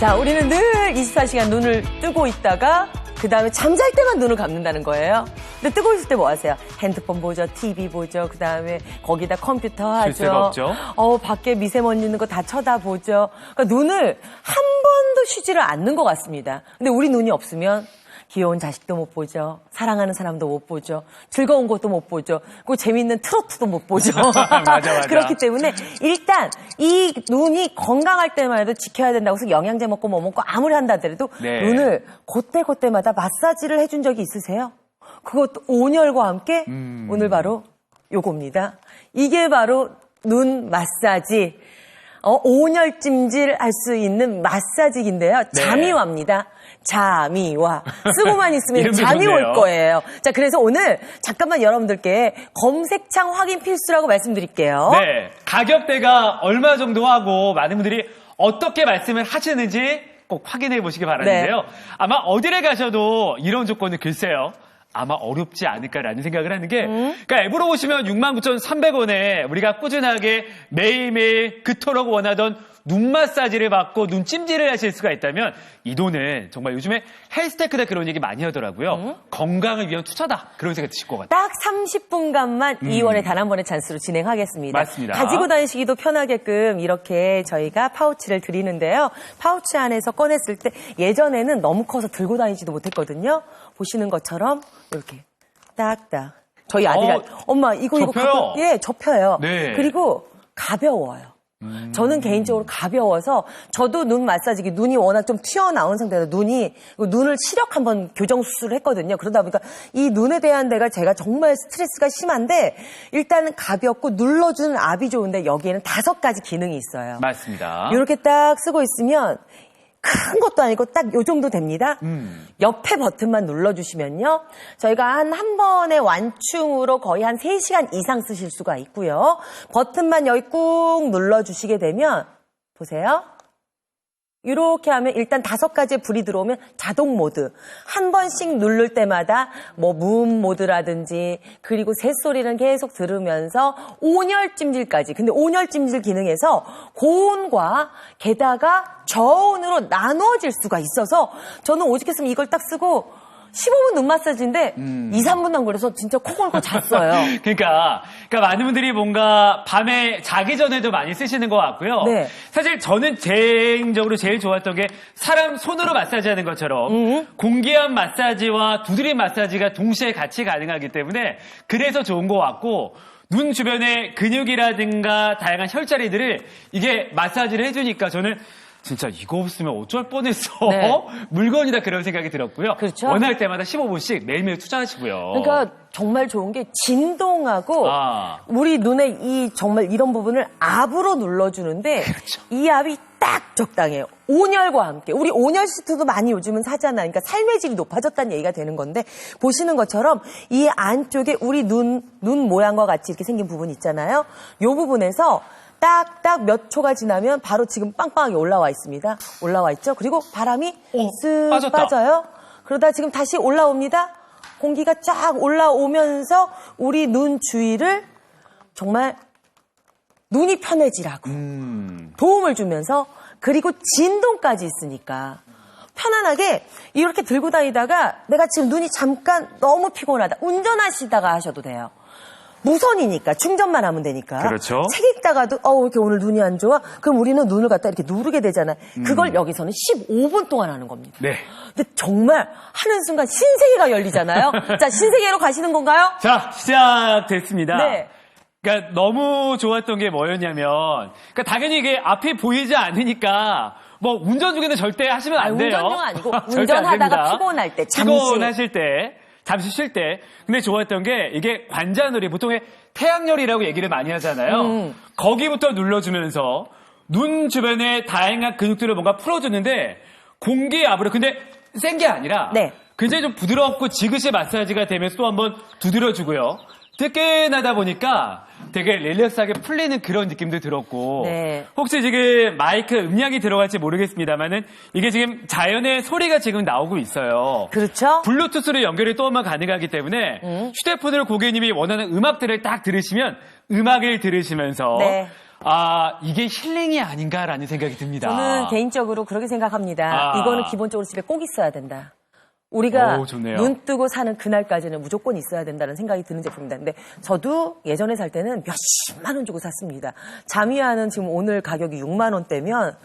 자, 우리는 늘 24시간 눈을 뜨고 있다가 그 다음에 잠잘 때만 눈을 감는다는 거예요. 근데 뜨고 있을 때 뭐 하세요? 핸드폰 보죠, TV 보죠, 그 다음에 거기다 컴퓨터 하죠. 없죠. 어, 밖에 미세먼지 있는 거 다 쳐다보죠. 그러니까 눈을 한 번도 쉬지를 않는 것 같습니다. 근데 우리 눈이 없으면 귀여운 자식도 못 보죠. 사랑하는 사람도 못 보죠. 즐거운 것도 못 보죠. 그 재밌는 트로트도 못 보죠. 맞아, 맞아. 그렇기 때문에 일단 이 눈이 건강할 때만 해도 지켜야 된다고 해서 영양제 먹고 뭐 먹고 아무리 한다 하더라도 네. 눈을 그때 그때마다 마사지를 해준 적이 있으세요? 그것도 온열과 함께 음. 오늘 바로 요겁니다. 이게 바로 눈 마사지. 어, 온열 찜질 할 수 있는 마사지기인데요. 네. 잠이 납니다. 잠이 와. 쓰고만 있으면 잠이 올 좋네요. 거예요. 자, 그래서 오늘 잠깐만 여러분들께 검색창 확인 필수라고 말씀드릴게요. 네. 가격대가 얼마 정도 하고 많은 분들이 어떻게 말씀을 하시는지 꼭 확인해 보시기 바라는데요. 네. 아마 어디를 가셔도 이런 조건은 글쎄요. 아마 어렵지 않을까라는 생각을 하는 게, 음. 그러니까 앱으로 보시면 69,300원에 우리가 꾸준하게 매일매일 그토록 원하던 눈 마사지를 받고 눈 찜질을 하실 수가 있다면 이 돈은 정말 요즘에 헬스테크다 그런 얘기 많이 하더라고요. 음. 건강을 위한 투자다. 그런 생각이 드실 것 같아요. 딱 30분간만 2월에 단 한 번의 찬스로 진행하겠습니다. 음. 맞습니다. 가지고 다니시기도 편하게끔 이렇게 저희가 파우치를 드리는데요. 파우치 안에서 꺼냈을 때 예전에는 너무 커서 들고 다니지도 못했거든요. 보시는 것처럼 이렇게 딱딱. 저희 아들이 어, 엄마 이거 이거 접혀요? 갖고 예 접혀요. 네. 음. 그리고 가벼워요. 저는 개인적으로 가벼워서 저도 눈 마사지기 눈이 워낙 좀 튀어나온 상태에서 눈이 눈을 시력 한번 교정 수술을 했거든요. 그러다 보니까 이 눈에 대한 데가 제가 정말 스트레스가 심한데 일단은 가볍고 눌러주는 압이 좋은데 여기에는 다섯 가지 기능이 있어요. 맞습니다. 이렇게 딱 쓰고 있으면 큰 것도 아니고 딱 요 정도 됩니다. 음. 옆에 버튼만 눌러주시면요. 저희가 한 한 번의 완충으로 거의 한 3시간 이상 쓰실 수가 있고요. 버튼만 여기 꾹 눌러주시게 되면 보세요. 이렇게 하면 일단 다섯 가지의 불이 들어오면 자동 모드. 한 번씩 누를 때마다 뭐 무음 모드라든지 그리고 새소리는 계속 들으면서 온열 찜질까지. 근데 온열 찜질 기능에서 고온과 게다가 저온으로 나누어질 수가 있어서 저는 오죽했으면 이걸 딱 쓰고 15분 눈 마사지인데 2, 3분도 안 걸려서 진짜 코 골고 잤어요. 그러니까, 그러니까 많은 분들이 뭔가 밤에 자기 전에도 많이 쓰시는 것 같고요. 네. 사실 저는 개인적으로 제일 좋았던 게 사람 손으로 마사지하는 것처럼 음. 공기압 마사지와 두드림 마사지가 동시에 같이 가능하기 때문에 그래서 좋은 것 같고 눈 주변의 근육이라든가 다양한 혈자리들을 이게 마사지를 해주니까 저는 진짜 이거 없으면 어쩔 뻔했어. 네. 물건이다 그런 생각이 들었고요. 그렇죠. 원할 때마다 15분씩 매일매일 투자하시고요. 그러니까 정말 좋은 게 진동하고 아. 우리 눈에 이 정말 이런 부분을 압으로 눌러주는데 그렇죠. 이 압이 딱 적당해요. 온열과 함께 우리 온열 시트도 많이 요즘은 사잖아요. 그러니까 삶의 질이 높아졌다는 얘기가 되는 건데 보시는 것처럼 이 안쪽에 우리 눈 눈 모양과 같이 이렇게 생긴 부분 있잖아요. 이 부분에서 딱딱 몇 초가 지나면 바로 지금 빵빵하게 올라와 있습니다. 올라와 있죠. 그리고 바람이 어, 쓱 빠졌다. 빠져요. 그러다 지금 다시 올라옵니다. 공기가 쫙 올라오면서 우리 눈 주위를 정말 눈이 편해지라고 음. 도움을 주면서 그리고 진동까지 있으니까 편안하게 이렇게 들고 다니다가 내가 지금 눈이 잠깐 너무 피곤하다 운전하시다가 하셔도 돼요. 무선이니까 충전만 하면 되니까. 그렇죠. 책 읽다가도 어 이렇게 오늘 눈이 안 좋아? 그럼 우리는 눈을 갖다 이렇게 누르게 되잖아요. 그걸 여기서는 15분 동안 하는 겁니다. 네. 근데 정말 하는 순간 신세계가 열리잖아요. 자, 신세계로 가시는 건가요? 자, 시작됐습니다. 네. 그러니까 너무 좋았던 게 뭐였냐면, 그러니까 당연히 이게 앞이 보이지 않으니까, 뭐 운전 중에는 절대 하시면 안 아니, 돼요. 운전 중은 아니고 운전하다가. 피곤할 때, 잠시. 피곤하실 때, 잠시 쉴 때. 근데 좋았던 게 이게 관자놀이, 보통의 태양열이라고 얘기를 많이 하잖아요. 음. 거기부터 눌러주면서 눈 주변의 다양한 근육들을 뭔가 풀어주는데 공기 압으로 근데 센 게 아니라 네. 굉장히 좀 부드럽고 지그시 마사지가 되면서 또 한번 두드려주고요. 뜨끈하다 보니까 되게 릴렉스하게 풀리는 그런 느낌도 들었고 네. 혹시 지금 마이크 음량이 들어갈지 모르겠습니다만은 이게 지금 자연의 소리가 지금 나오고 있어요. 그렇죠? 블루투스로 연결이 또한번 가능하기 때문에 음. 휴대폰으로 고객님이 원하는 음악들을 딱 들으시면 음악을 들으시면서 네. 아, 이게 힐링이 아닌가라는 생각이 듭니다. 저는 개인적으로 그렇게 생각합니다. 아. 이거는 기본적으로 집에 꼭 있어야 된다. 우리가 오. 눈 뜨고 사는 그날까지는 무조건 있어야 된다는 생각이 드는 제품입니다. 근데 저도 예전에 살 때는 몇십만 원 주고 샀습니다. 자미화는 지금 오늘 가격이 6만 원대면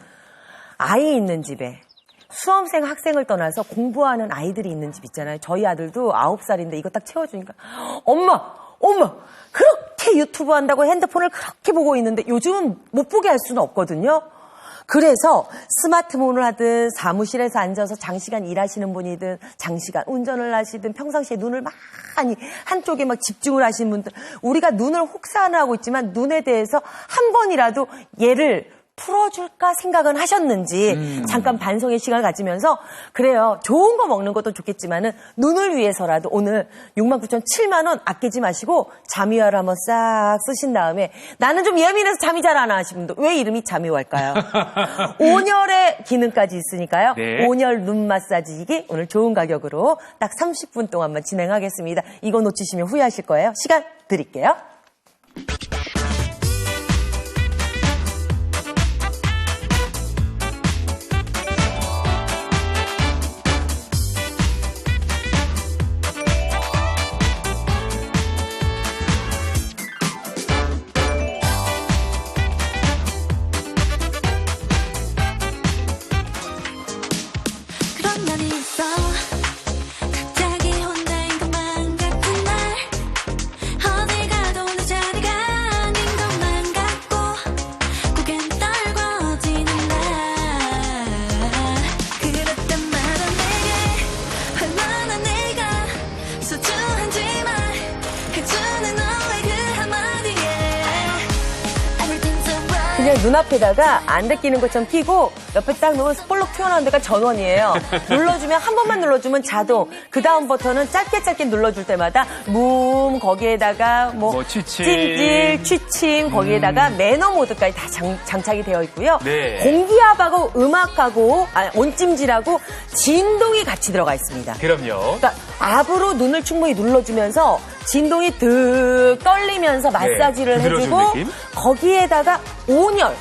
아이 있는 집에 수험생 학생을 떠나서 공부하는 아이들이 있는 집 있잖아요. 저희 아들도 9살인데 이거 딱 채워주니까 엄마 엄마 그렇게 유튜브 한다고 핸드폰을 그렇게 보고 있는데 요즘은 못 보게 할 수는 없거든요. 그래서 스마트폰을 하든 사무실에서 앉아서 장시간 일하시는 분이든 장시간 운전을 하시든 평상시에 눈을 많이 한쪽에 막 집중을 하시는 분들 우리가 눈을 혹사하고 있지만 눈에 대해서 한 번이라도 얘를 풀어줄까 생각은 하셨는지 잠깐 반성의 시간을 가지면서 그래요 좋은 거 먹는 것도 좋겠지만은 눈을 위해서라도 오늘 6만 9천 7만 원 아끼지 마시고 자미화를 한번 싹 쓰신 다음에 나는 좀 예민해서 잠이 잘안와 하시는 분도 왜 이름이 자미화일까요? 온열의 기능까지 있으니까요. 네. 온열 눈 마사지기 오늘 좋은 가격으로 딱 30분 동안만 진행하겠습니다. 이거 놓치시면 후회하실 거예요. 시간 드릴게요. 앞에다가 안 데끼는 것처럼 끼고 옆에 딱 놓으면 볼록 튀어나온 데가 전원이에요. 눌러주면 한 번만 눌러주면 자동. 그 다음 버튼은 짧게 짧게 눌러줄 때마다 문 거기에다가 뭐, 뭐 취침. 찜질, 취침 거기에다가 매너 모드까지 다 장, 장착이 되어 있고요. 네. 공기압하고 음악하고 아, 온찜질하고 진동이 같이 들어가 있습니다. 그럼요. 그러니까 압으로 눈을 충분히 눌러주면서 진동이 득 떨리면서 마사지를 네, 해주고? 거기에다가 온열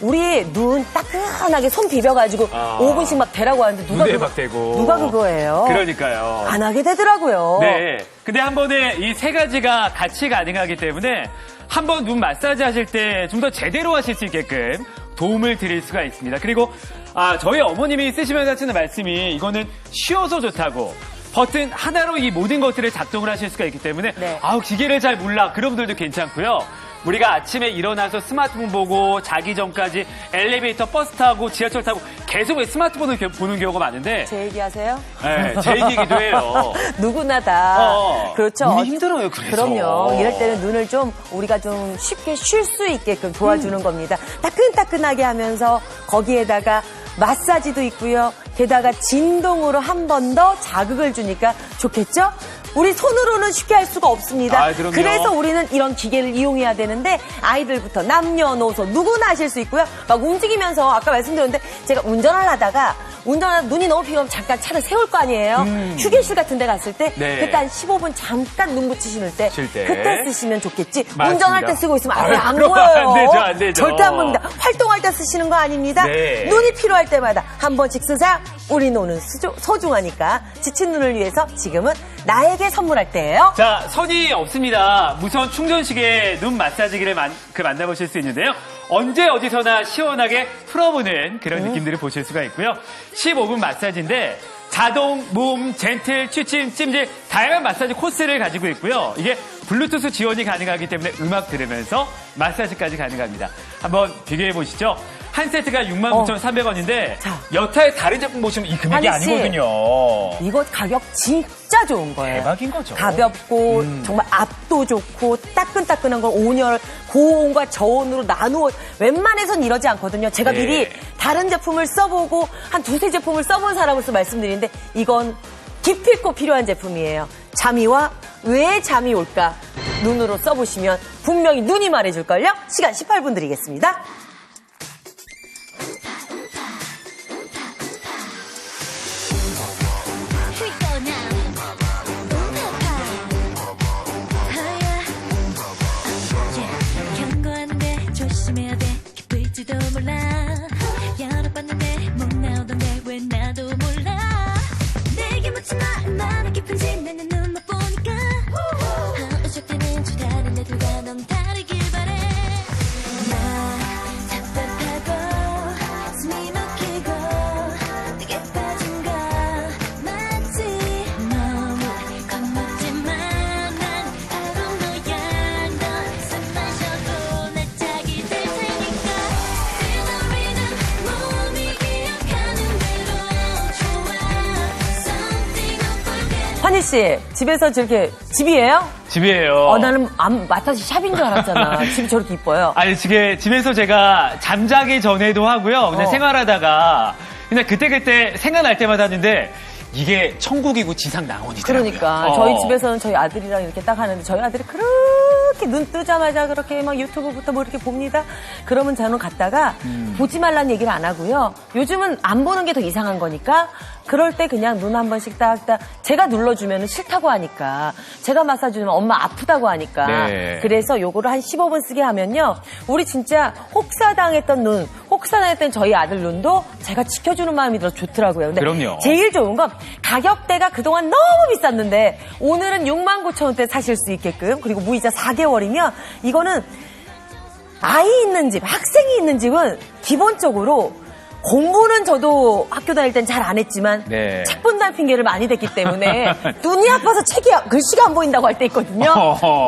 우리 눈 따끈하게 손 비벼가지고 아. 5분씩 막 대라고 하는데 누가 눈에 그거, 막 대고. 누가 그거예요? 그러니까요. 안 하게 되더라고요. 네. 근데 한 번에 이 세 가지가 같이 가능하기 때문에 한 번 눈 마사지 하실 때 좀 더 제대로 하실 수 있게끔 도움을 드릴 수가 있습니다. 그리고 아, 저희 어머님이 쓰시면서 하시는 말씀이 이거는 쉬워서 좋다고 버튼 하나로 이 모든 것들을 작동을 하실 수가 있기 때문에 네. 아우 기계를 잘 몰라 그런 분들도 괜찮고요. 우리가 아침에 일어나서 스마트폰 보고 자기 전까지 엘리베이터 버스 타고 지하철 타고 계속 왜 스마트폰을 겨- 보는 경우가 많은데 제 얘기하세요? 네, 제 얘기기도 해요. 누구나 다 어, 그렇죠. 눈이 힘들어요, 그래서. 그럼요. 이럴 때는 눈을 좀 우리가 좀 쉽게 쉴 수 있게끔 도와주는 겁니다. 따끈따끈하게 하면서 거기에다가 마사지도 있고요. 게다가 진동으로 한 번 더 자극을 주니까 좋겠죠? 우리 손으로는 쉽게 할 수가 없습니다. 아. 그래서 우리는 이런 기계를 이용해야 되는데 아이들부터 남녀노소 누구나 하실 수 있고요. 막 움직이면서 아까 말씀드렸는데 제가 운전을 하다가 운전하다 눈이 너무 피곤하면 잠깐 차를 세울 거 아니에요. 휴게실 같은 데 갔을 때 음. 네. 그때 한 15분 잠깐 눈 붙이실 때쉴 때. 그때 쓰시면 좋겠지. 맞습니다. 운전할 때 쓰고 있으면 아예 안 보여요. 안 되죠, 안 되죠. 절대 안 보입니다. 활동할 때 쓰시는 거 아닙니다. 네. 눈이 필요할 때마다 한 번씩 쓰자. 우리 수조- 소중하니까 지친 눈을 위해서 지금은 나에게 선물할 때예요. 자, 선이 없습니다. 무선 충전식의 눈 마사지기를 만, 그 만나보실 수 있는데요. 언제 어디서나 시원하게 풀어보는 그런 느낌들을 보실 수가 있고요. 15분 마사지인데 자동, 몸, 젠틀, 취침, 찜질 다양한 마사지 코스를 가지고 있고요. 이게 블루투스 지원이 가능하기 때문에 음악 들으면서 마사지까지 가능합니다. 한번 비교해 보시죠. 한 세트가 69,300원인데 자. 여타의 다른 제품 보시면 이 금액이 씨. 아니거든요. 이거 가격 진짜 좋은 거예요. 대박인 거죠. 가볍고 정말 압도 좋고 따끈따끈한 걸 온열 고온과 저온으로 나누어 웬만해선 이러지 않거든요. 제가 네. 미리 다른 제품을 써보고 한 두세 제품을 써본 사람으로서 말씀드리는데 이건 기필코 필요한 제품이에요. 잠이 와 왜 잠이 올까? 눈으로 써보시면 분명히 눈이 말해줄걸요? 시간 18분 드리겠습니다. 씨, 집에서 저렇게, 집이에요? 집이에요. 어, 나는 암, 마사지 샵인 줄 알았잖아. 집이 저렇게 이뻐요. 아니, 지금 집에서 제가 잠자기 전에도 하고요. 그냥 어. 생활하다가 그냥 그때그때 생각날 때마다 하는데 이게 천국이고 지상 낙원이더라고요. 그러니까 어. 저희 집에서는 저희 아들이랑 이렇게 딱 하는데 저희 아들이 그렇게 눈 뜨자마자 그렇게 막 유튜브부터 뭐 이렇게 봅니다. 그러면 저는 갔다가 음. 보지 말라는 얘기를 안 하고요. 요즘은 안 보는 게 더 이상한 거니까 그럴 때 그냥 눈 한 번씩 딱딱 제가 눌러주면 싫다고 하니까 제가 마사지 주면 엄마 아프다고 하니까 네. 그래서 요거를 한 15분 쓰게 하면요. 우리 진짜 혹사당했던 눈, 혹사당했던 저희 아들 눈도 제가 지켜주는 마음이 더 좋더라고요. 근데 그럼요. 제일 좋은 건 가격대가 그동안 너무 비쌌는데 오늘은 6만 9천 원대 사실 수 있게끔 그리고 무이자 4개월이면 이거는 아이 있는 집, 학생이 있는 집은 기본적으로 공부는 저도 학교 다닐 땐 잘 안 했지만 네. 책 본다는 핑계를 많이 댔기 때문에 눈이 아파서 책이 글씨가 안 보인다고 할 때 있거든요.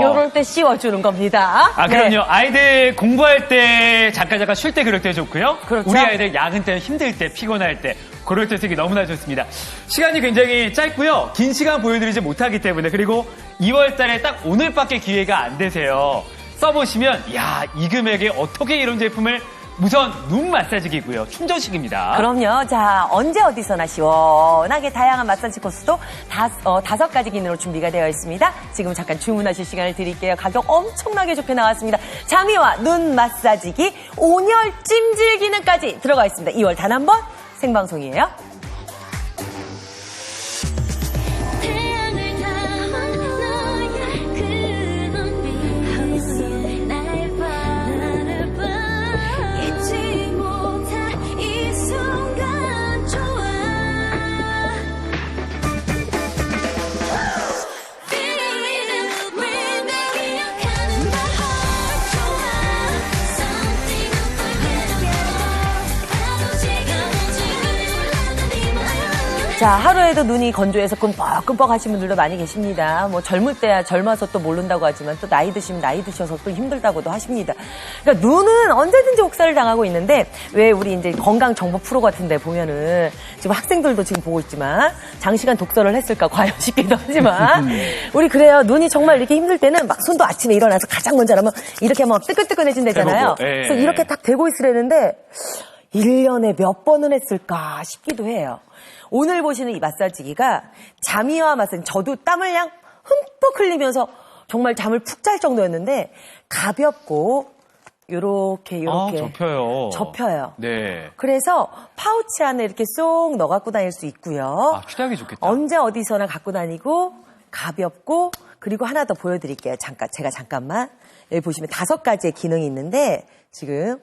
요럴 때 씌워주는 겁니다. 아, 네. 그럼요. 아이들 공부할 때 잠깐 잠깐 쉴 때 그럴 때 좋고요. 그렇죠. 우리 아이들 야근 때 힘들 때 피곤할 때 그럴 때 쓰기 너무나 좋습니다. 시간이 굉장히 짧고요. 긴 시간 보여드리지 못하기 때문에 그리고 2월 달에 딱 오늘밖에 기회가 안 되세요. 써보시면 야, 이 금액에 어떻게 이런 제품을 우선 눈 마사지기고요. 충전식입니다. 그럼요. 자, 언제 어디서나 시원하게 다양한 마사지 코스도 다, 어, 다섯 가지 기능으로 준비가 되어 있습니다. 지금 잠깐 주문하실 시간을 드릴게요. 가격 엄청나게 좋게 나왔습니다. 장미와 눈 마사지기 온열 찜질 기능까지 들어가 있습니다. 2월 단 한 번 생방송이에요. 자, 하루에도 눈이 건조해서 끔뻑끔뻑 하신 분들도 많이 계십니다. 뭐 젊을 때야 젊어서 또 모른다고 하지만 또 나이 드시면 나이 드셔서 또 힘들다고도 하십니다. 그러니까 눈은 언제든지 혹사를 당하고 있는데 왜 우리 이제 건강 정보 프로 같은데 보면은 지금 학생들도 지금 보고 있지만 장시간 독서를 했을까 과연 싶기도 하지만 우리 그래요. 눈이 정말 이렇게 힘들 때는 막 손도 아침에 일어나서 가장 먼저 하면 이렇게 막 뜨끈뜨끈해진다잖아요. 예. 그래서 이렇게 딱 대고 있으려는데 1년에 몇 번은 했을까 싶기도 해요. 오늘 보시는 이 마사지기가 잠이와 마사지, 저도 땀을 그냥 흠뻑 흘리면서 정말 잠을 푹 잘 정도였는데 가볍고 요렇게 아, 요렇게 접혀요. 접혀요. 네. 그래서 파우치 안에 이렇게 쏙 넣어 갖고 다닐 수 있고요. 아, 휴대하기 좋겠다. 언제 어디서나 갖고 다니고 가볍고 그리고 하나 더 보여드릴게요. 잠깐 제가 잠깐만 여기 보시면 다섯 가지의 기능이 있는데 지금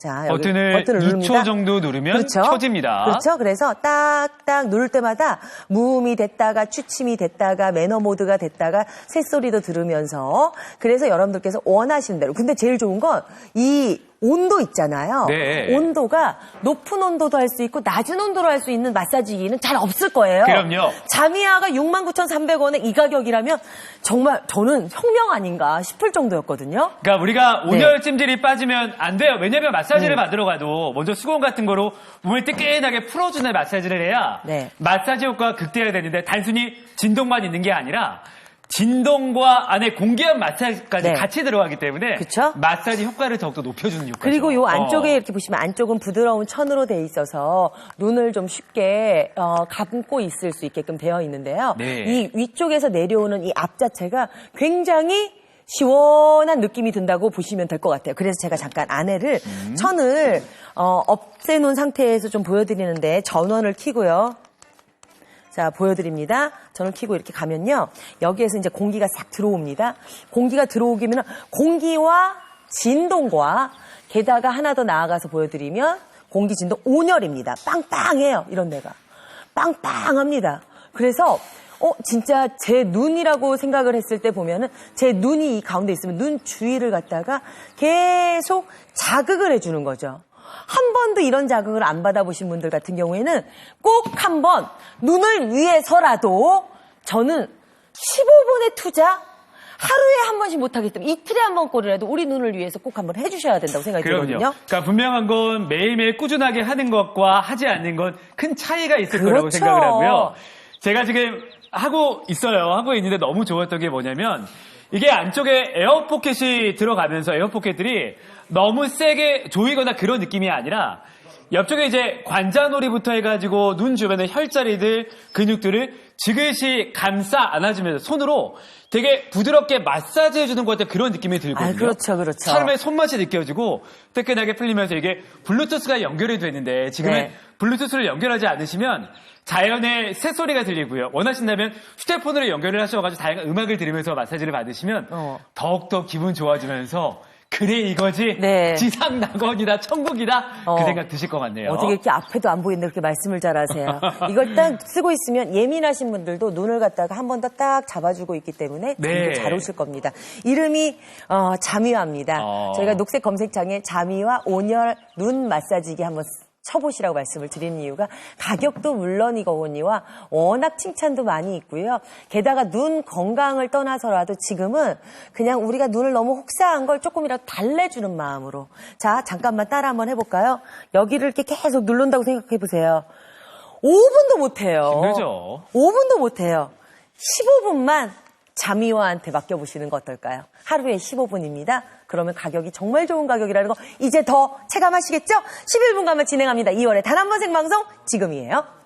자 버튼을, 버튼을 2초 누릅니다. 정도 누르면 그렇죠? 켜집니다. 그렇죠. 그래서 딱딱 누를 때마다 무음이 됐다가 취침이 됐다가 매너 모드가 됐다가 새소리도 들으면서 그래서 여러분들께서 원하시는 대로. 근데 제일 좋은 건 이 온도 있잖아요. 네. 온도가 높은 온도도 할 수 있고 낮은 온도로 할 수 있는 마사지기는 잘 없을 거예요. 그럼요. 자미아가 69,300원에 이 가격이라면 정말 저는 혁명 아닌가 싶을 정도였거든요. 그러니까 우리가 네. 온열 찜질이 빠지면 안 돼요. 왜냐면 마사지를 받으러 가도 먼저 수건 같은 거로 몸을 뜨끈하게 풀어주는 마사지를 해야 네. 마사지 효과가 극대화되는데 단순히 진동만 있는 게 아니라 진동과 안에 공기압 마사지까지 네. 같이 들어가기 때문에 그쵸? 마사지 효과를 더욱더 높여주는 효과죠. 그리고 요 안쪽에 어. 이렇게 보시면 안쪽은 부드러운 천으로 돼 있어서 눈을 좀 쉽게 어, 감고 있을 수 있게끔 되어 있는데요. 네. 이 위쪽에서 내려오는 이앞 자체가 굉장히 시원한 느낌이 든다고 보시면 될 것 같아요. 그래서 제가 잠깐 안에를 음. 천을 어, 없애놓은 상태에서 좀 보여드리는데 전원을 켜고요. 자, 보여드립니다. 전원 켜고 이렇게 가면요. 여기에서 이제 공기가 싹 들어옵니다. 공기가 들어오기면 공기와 진동과 게다가 하나 더 나아가서 보여드리면 공기 진동 온열입니다. 빵빵해요. 이런 데가. 빵빵합니다. 그래서 어 진짜 제 눈이라고 생각을 했을 때 보면은 제 눈이 이 가운데 있으면 눈 주위를 갖다가 계속 자극을 해주는 거죠. 한 번도 이런 자극을 안 받아보신 분들 같은 경우에는 꼭 한 번 눈을 위해서라도 저는 15분의 투자 하루에 한 번씩 못하기 때문에 이틀에 한 번꼴이라도 우리 눈을 위해서 꼭 한번 해주셔야 된다고 생각이 그럼요. 들거든요. 그러니까 분명한 건 매일매일 꾸준하게 하는 것과 하지 않는 건 큰 차이가 있을 거라고 그렇죠. 생각을 하고요. 제가 지금 하고 있어요. 하고 있는데 너무 좋았던 게 뭐냐면 이게 안쪽에 에어 포켓이 들어가면서 에어 포켓들이 너무 세게 조이거나 그런 느낌이 아니라 옆쪽에 이제 관자놀이부터 해가지고 눈 주변의 혈자리들 근육들을 지그시 감싸 안아주면서 손으로 되게 부드럽게 마사지 해주는 것 같은 그런 느낌이 들거든요. 아, 그렇죠, 그렇죠. 사람의 손맛이 느껴지고 뜨끈하게 풀리면서 이게 블루투스가 연결이 되는데 지금은 네. 블루투스를 연결하지 않으시면 자연의 새소리가 들리고요. 원하신다면 휴대폰으로 연결을 하셔가지고 다양한 음악을 들으면서 마사지를 받으시면 어. 더욱더 기분 좋아지면서 그래 이거지 네. 지상 낙원이다 천국이다 어. 그 생각 드실 것 같네요. 어떻게 이렇게 앞에도 안 보이는데 그렇게 말씀을 잘하세요. 이걸 딱 쓰고 있으면 예민하신 분들도 눈을 갖다가 한 번 더 딱 잡아주고 있기 때문에 네. 잘 오실 겁니다. 이름이 어, 자미화입니다. 어. 저희가 녹색 검색창에 자미화 온열 눈 마사지기 한번 쳐보시라고 말씀을 드리는 이유가 가격도 물론이거니와 워낙 칭찬도 많이 있고요. 게다가 눈 건강을 떠나서라도 지금은 그냥 우리가 눈을 너무 혹사한 걸 조금이라도 달래주는 마음으로 자 잠깐만 따라 한번 해볼까요? 여기를 이렇게 계속 누른다고 생각해 보세요. 5분도 못해요. 힘들죠. 5분도 못해요. 15분만 자미화한테 맡겨보시는 거 어떨까요? 하루에 15분입니다. 그러면 가격이 정말 좋은 가격이라는 거 이제 더 체감하시겠죠? 11분간만 진행합니다. 2월의 단한 번 생방송 지금이에요.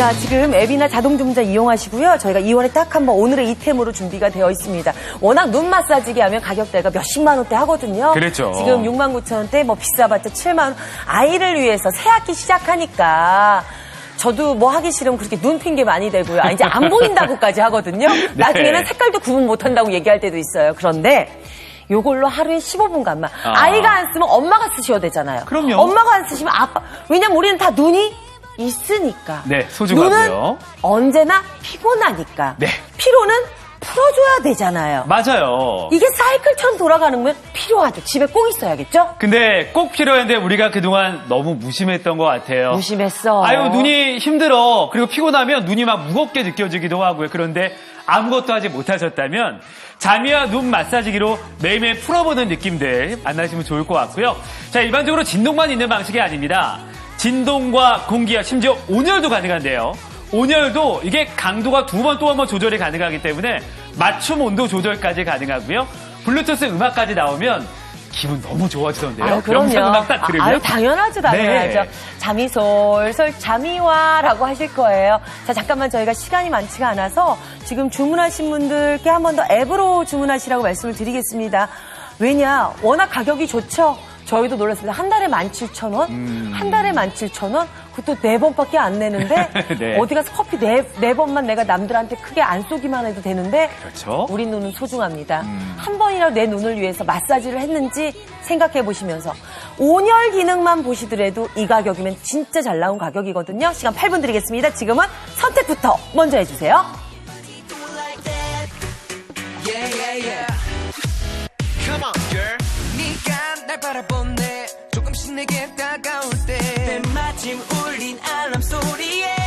자, 지금 앱이나 자동주문자 이용하시고요. 저희가 2월에 딱 한번 오늘의 이템으로 준비가 되어 있습니다. 워낙 눈 마사지기 하면 가격대가 몇십만 원대 하거든요. 그렇죠. 지금 6만 9천 원대, 뭐 비싸봤자 7만 원. 아이를 위해서 새 학기 시작하니까 저도 뭐 하기 싫으면 그렇게 눈 핑계 많이 대고요. 아, 이제 안 보인다고까지 하거든요. 네. 나중에는 색깔도 구분 못 한다고 얘기할 때도 있어요. 그런데 요걸로 하루에 15분간만 아. 아. 이가안 쓰면 엄마가 쓰셔야 되잖아요. 그럼요. 엄마가 안 쓰시면 아빠. 왜냐면 우리는 다 눈이 있으니까. 네, 소중하고요. 눈은 언제나 피곤하니까. 네. 피로는 풀어줘야 되잖아요. 맞아요. 이게 사이클처럼 돌아가는 건 필요하죠. 집에 꼭 있어야겠죠? 근데 꼭 필요한데 우리가 그동안 너무 무심했던 것 같아요. 무심했어. 아유 눈이 힘들어 그리고 피곤하면 눈이 막 무겁게 느껴지기도 하고요. 그런데 아무것도 하지 못하셨다면 자미와 눈 마사지기로 매일매일 풀어보는 느낌들 만나시면 좋을 것 같고요. 자 일반적으로 진동만 있는 방식이 아닙니다. 진동과 공기와 심지어 온열도 가능한데요. 온열도 이게 강도가 두 번 또 한 번 조절이 가능하기 때문에 맞춤 온도 조절까지 가능하고요. 블루투스 음악까지 나오면 기분 너무 좋아지던데요. 아유, 그럼요. 음악 딱 들으면 아, 유 당연하죠, 당연하죠. 네. 잠이 솔솔 잠이 와라고 하실 거예요. 자, 잠깐만 저희가 시간이 많지가 않아서 지금 주문하신 분들께 한 번 더 앱으로 주문하시라고 말씀을 드리겠습니다. 왜냐, 워낙 가격이 좋죠. 저희도 놀랐습니다. 한 달에 17,000원? 음. 한 달에 17,000원? 그것도 네 번밖에 안 내는데 네. 어디 가서 커피 네, 네 번만 내가 남들한테 크게 안 쏘기만 해도 되는데 그렇죠. 우리 눈은 소중합니다. 음. 한 번이라도 내 눈을 위해서 마사지를 했는지 생각해 보시면서 온열 기능만 보시더라도 이 가격이면 진짜 잘 나온 가격이거든요. 시간 8분 드리겠습니다. 지금은 선택부터 먼저 해주세요. Yeah, yeah, yeah. 날 바라보네 조금씩 내게 다가올 때. 때마침 울린 알람 소리에